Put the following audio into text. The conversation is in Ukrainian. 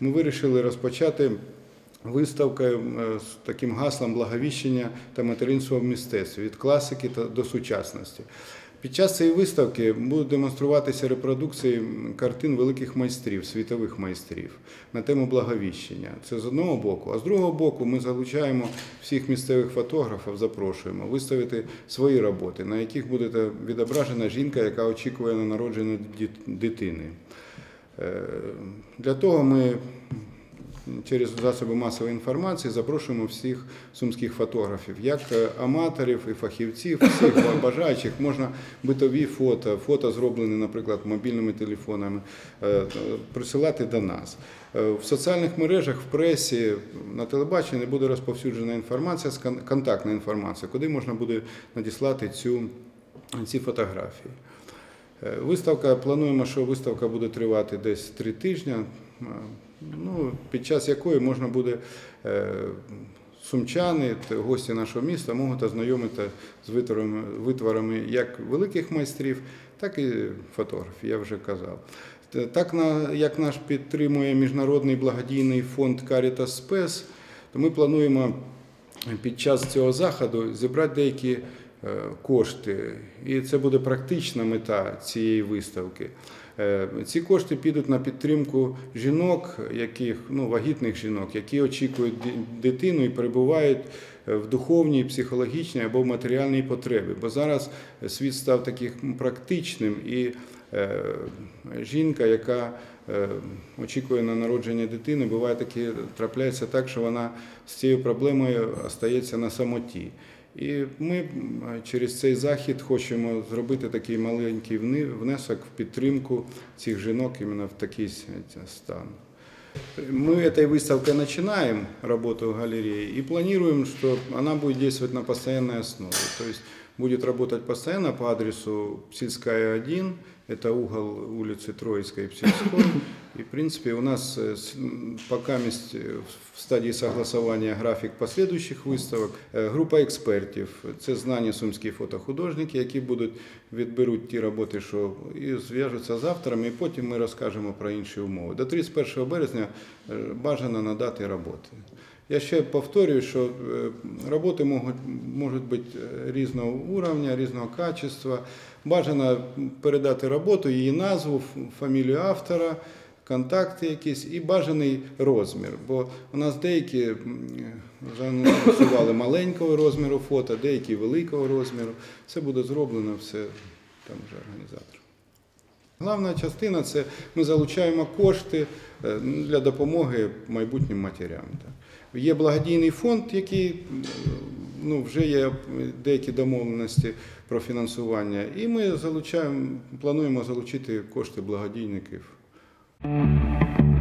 Ми вирішили розпочати виставкою е, з таким гаслом благовіщення та материнського в від класики до сучасності. Під час цієї виставки будуть демонструватися репродукції картин великих майстрів, світових майстрів на тему благовіщення. Це з одного боку. А з другого боку, ми залучаємо всіх місцевих фотографів, запрошуємо виставити свої роботи, на яких буде відображена жінка, яка очікує на народження дитини. Е, Для того ми через засоби масової інформації запрошуємо всіх сумських фотографів, як е, аматорів і фахівців, всіх бажаючих. Можна битові фото, фото зроблені, наприклад, мобільними телефонами, е, присилати до нас. Е, В соціальних мережах, в пресі, на телебаченні буде розповсюджена інформація, контактна інформація, куди можна буде надіслати цю, ці фотографії. Виставка, плануємо, що виставка буде тривати десь три тижні, ну, під час якої можна буде е, сумчани, гості нашого міста можуть ознайомити з витворами, витворами як великих майстрів, так і фотографів, я вже казав. Так як наш підтримує міжнародний благодійний фонд Caritas Spes, то ми плануємо під час цього заходу зібрати деякі кошти, і це буде практична мета цієї виставки. Е, Ці кошти підуть на підтримку жінок, яких ну вагітних жінок, які очікують дитину і перебувають е, в духовній, психологічній або матеріальній потребі. Бо зараз світ став таким практичним і е, жінка, яка е, очікує на народження дитини, буває таке, трапляється так, що вона з цією проблемою остається на самоті. І ми м, через цей захід хочемо зробити такий маленький вни- внесок в підтримку цих жінок іменно в такий с- стан. Мы этой выставкой начинаем работу в галерее и планируем, что она будет действовать на постоянной основе. То есть будет работать постоянно по адресу Псильская 1, это угол улицы Троицкой и Псильской. И, в принципе, у нас э, пока э, в стадии согласования графік последующих виставок. Е, Група експертів це знані сумські фотохудожники, які будуть відберуть ті роботи, що і зв'яжуться з авторами, і потім ми розкажемо про інші умови. До 31 березня бажано надати роботи. Я ще повторюю, що роботи можуть, можуть бути різного уровня, різного качества. Бажано передати роботу, її назву, фамілію автора, контакти якісь і бажаний розмір. Бо у нас деякі м, маленького розміру фото, деякі великого розміру. Це буде зроблено все там вже організатор. Головна частина це ми залучаємо кошти е, для допомоги майбутнім матерям. Є благодійний фонд, який ну, вже є деякі домовленості про фінансування, і ми залучаємо, плануємо залучити кошти благодійників. Thank you.